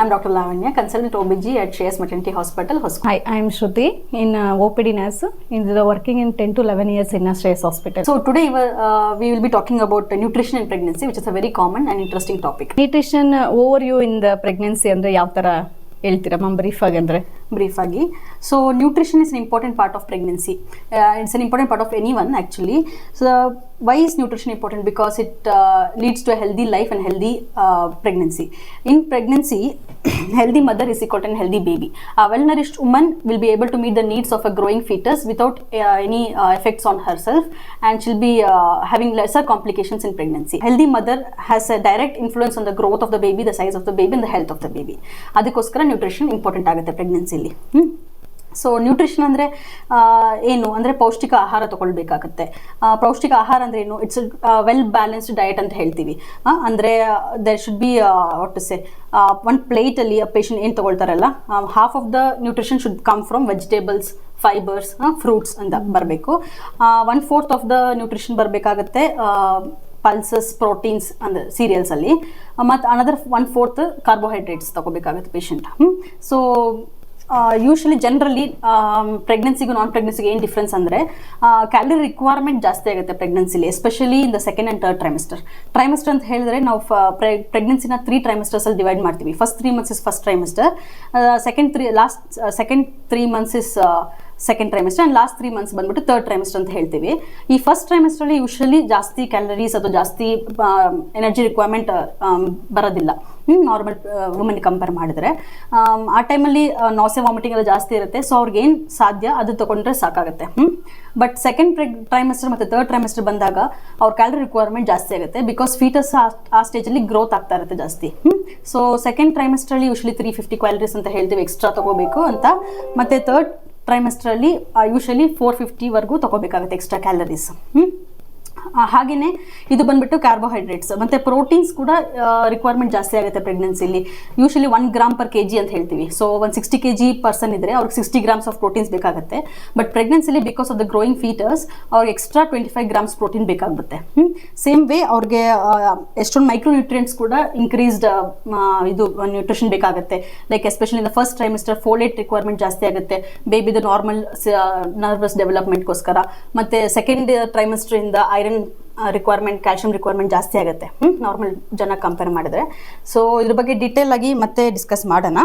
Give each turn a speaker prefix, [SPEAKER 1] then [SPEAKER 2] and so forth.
[SPEAKER 1] I'm Dr. Lavanya, consultant OBG at Shreyas Maternity Hospital, Hoskote.
[SPEAKER 2] Hi, I am Shruti in uh, OPD nurse. In the working in 10 to 11 years in a Shreyas Hospital.
[SPEAKER 1] So today uh, we will be talking about nutrition in pregnancy, which is a very common and interesting topic.
[SPEAKER 2] nutrition overview in the pregnancy pregnancy ಅಂದರೆ ಯಾವ ಥರ ಹೇಳ್ತೀರಾ ma'am brief ಆಗಿ ಅಂದರೆ
[SPEAKER 1] An important part of pregnancy. Uh, it's an important part of anyone actually. So why is nutrition important? Because it uh, leads to a healthy life and healthy uh, pregnancy. In pregnancy, healthy mother is equal to a healthy baby. A well-nourished woman will be able to meet the needs of a growing fetus without uh, any uh, effects on herself, and she'll be uh, having lesser complications in pregnancy. Healthy mother has a direct influence on the growth of the baby, the size of the baby, and the health of the baby. ಅದಕ್ಕೋಸ್ಕರ nutrition important ಆಗುತ್ತೆ ಪ್ರೆಗ್ನೆನ್ಸಿಲಿ so nutrition ಅಂದರೆ ಏನು? ಅಂದರೆ ಪೌಷ್ಟಿಕ ಆಹಾರ ತಗೊಳ್ಬೇಕಾಗತ್ತೆ. ಪೌಷ್ಟಿಕ ಆಹಾರ ಅಂದರೆ ಏನು? ಇಟ್ಸ್ ವೆಲ್ ಬ್ಯಾಲೆನ್ಸ್ಡ್ ಡಯಟ್ ಅಂತ ಹೇಳ್ತೀವಿ. ಅಂದರೆ there should be to say one ಪ್ಲೇಟಲ್ಲಿ patient ಏನು ತೊಗೊಳ್ತಾರಲ್ಲ half of the nutrition should come from vegetables fibres fruits ಅಂತ ಬರಬೇಕು. One fourth of the nutrition ಬರಬೇಕಾಗತ್ತೆ pulses proteins ಅಂದರೆ ಸೀರಿಯಲ್ಸಲ್ಲಿ ಮತ್ತು ಅನದರ್ ಒನ್ ಫೋರ್ತ್ ಕಾರ್ಬೋಹೈಡ್ರೇಟ್ಸ್ ತಗೋಬೇಕಾಗುತ್ತೆ ಪೇಷಂಟ್ ಸೊ ಯೂಶಲಿ ಜನರಲಿ ಪ್ರೆಗ್ನೆನ್ಸಿಗೂ non ಪ್ರೆಗ್ನೆನ್ಸಿಗೆ ಏನು ಡಿಫ್ರೆನ್ಸ್ ಅಂದರೆ ಕ್ಯಾಲರಿ ರಿಕ್ವೈರ್ಮೆಂಟ್ ಜಾಸ್ತಿ ಆಗುತ್ತೆ ಪ್ರೆಗ್ನೆನ್ಸಿಲಿ especially in the second and third trimester trimester ಅಂತ ಹೇಳಿದ್ರೆ ನಾವು ಪ್ರೆಗ್ನೆನ್ಸಿನ ತ್ರೀ ಟ್ರೈಮಿಸ್ಟರ್ಸಲ್ಲಿ ಡಿವೈಡ್ ಮಾಡ್ತೀವಿ. First three months is first trimester second three last second three months is second trimester and last three months ಬಂದ್ಬಿಟ್ಟು third trimester ಅಂತ ಹೇಳ್ತೀವಿ. ಈ first ಟ್ರೈಮಿಸ್ಟರಲ್ಲಿ ಯೂಶ್ವಲಿ ಜಾಸ್ತಿ ಕ್ಯಾಲರೀಸ್ ಅಥವಾ ಜಾಸ್ತಿ ಎನರ್ಜಿ ರಿಕ್ವೈರ್ಮೆಂಟ್ ಬರೋದಿಲ್ಲ. ನಾರ್ಮಲ್ ವುಮೆನ್ ಕಂಪೇರ್ ಮಾಡಿದ್ರೆ. ಆ ಟೈಮಲ್ಲಿ ನಾಸೆ ವಾಮಿಟಿಂಗ್ ಎಲ್ಲ ಜಾಸ್ತಿ ಇರುತ್ತೆ. ಸೊ ಅವ್ರಿಗೆ ಏನು ಸಾಧ್ಯ? ಅದು ತಗೊಂಡ್ರೆ ಸಾಕಾಗುತ್ತೆ. ಬಟ್ ಸೆಕೆಂಡ್ ಟ್ರೈಮಿಸ್ಟರ್ ಮತ್ತು ಥರ್ಡ್ ಟ್ರೈಮಿಸ್ಟರ್ ಬಂದಾಗ ಅವ್ರ ಕ್ಯಾಲರಿ ರಿಕ್ವೈರ್ಮೆಂಟ್ ಜಾಸ್ತಿ ಆಗುತ್ತೆ. ಬಿಕಾಸ್ ಫೀಟಸ್ ಆ ಸ್ಟೇಜಲ್ಲಿ ಗ್ರೋತ್ ಆಗ್ತಾ ಇರುತ್ತೆ ಜಾಸ್ತಿ. ಸೊ ಸೆಕೆಂಡ್ ಟ್ರೈಮಿಸ್ಟ್ರಲ್ಲಿ ಯೂಶಲಿ ತ್ರೀ ಫಿಫ್ಟಿ ಕ್ಯಾಲರೀಸ್ ಅಂತ ಹೇಳ್ತೀವಿ. ಎಕ್ಸ್ಟ್ರಾ ತಗೋಬೇಕು ಅಂತ. ಮತ್ತು ಥರ್ಡ್ ಟ್ರೈಮಿಸ್ಟ್ರಲ್ಲಿ ಯೂಶಲಿ ಫೋರ್ ಫಿಫ್ಟಿವರೆಗೂ ತಗೋಬೇಕಾಗುತ್ತೆ ಎಕ್ಸ್ಟ್ರಾ ಕ್ಯಾಲರೀಸ್ ಹಾಗೆಯೇ ಇದು ಬಂದ್ಬಿಟ್ಟು ಕಾರ್ಬೋಹೈಡ್ರೇಟ್ಸ್ ಮತ್ತು ಪ್ರೋಟೀನ್ಸ್ ಕೂಡ ರಿಕ್ವೈರ್ಮೆಂಟ್ ಜಾಸ್ತಿ ಆಗುತ್ತೆ ಪ್ರೆಗ್ನೆನ್ಸಿಲಿ usually one gram per K G ಅಂತ ಹೇಳ್ತೀವಿ. ಸೊ ಒಂದು ಸಿಕ್ಸ್ಟಿ ಕೆ ಜಿ ಪರ್ಸನ್ ಇದ್ದರೆ ಅವ್ರಿಗೆ ಸಿಕ್ಸ್ಟಿ ಗ್ರಾಮ್ಸ್ ಆಫ್ ಪ್ರೋಟೀನ್ಸ್ ಬೇಕಾಗುತ್ತೆ. But ಪ್ರೆಗ್ನೆನ್ಸಿಲಿ because of the growing foetus ಅವ್ರಿಗೆ extra twenty five grams protein ಬೇಕಾಗುತ್ತೆ ಸೇಮ್ ವೇ ಅವ್ರಿಗೆ ಎಷ್ಟೊಂದು ಮೈಕ್ರೋ ನ್ಯೂಟ್ರಿಯೆಂಟ್ಸ್ ಕೂಡ ಇನ್ಕ್ರೀಸ್ಡ್ ಇದು ನ್ಯೂಟ್ರಿಷನ್ ಬೇಕಾಗುತ್ತೆ. Like especially in first trimester folate requirement ಜಾಸ್ತಿ ಆಗುತ್ತೆ. ಬೇಬಿದು ನಾರ್ಮಲ್ ನರ್ವಸ್ ಡೆವಲಪ್ಮೆಂಟ್ಗೋಸ್ಕರ ಮತ್ತು ಸೆಕೆಂಡ್ ಟ್ರೈಮಿಸ್ಟರಿಂದ ಐರನ್ ರಿಕ್ವೈರ್ಮೆಂಟ್ ಕ್ಯಾಲ್ಶಿಯಂ ರಿಕ್ವೈರ್ಮೆಂಟ್ ಜಾಸ್ತಿ ಆಗುತ್ತೆ. ನಾರ್ಮಲ್ ಜನ ಕಂಪೇರ್ ಮಾಡಿದ್ರೆ. ಸೊ ಇದ್ರ ಬಗ್ಗೆ ಡೀಟೇಲ್ ಆಗಿ ಮತ್ತೆ ಡಿಸ್ಕಸ್ ಮಾಡೋಣ.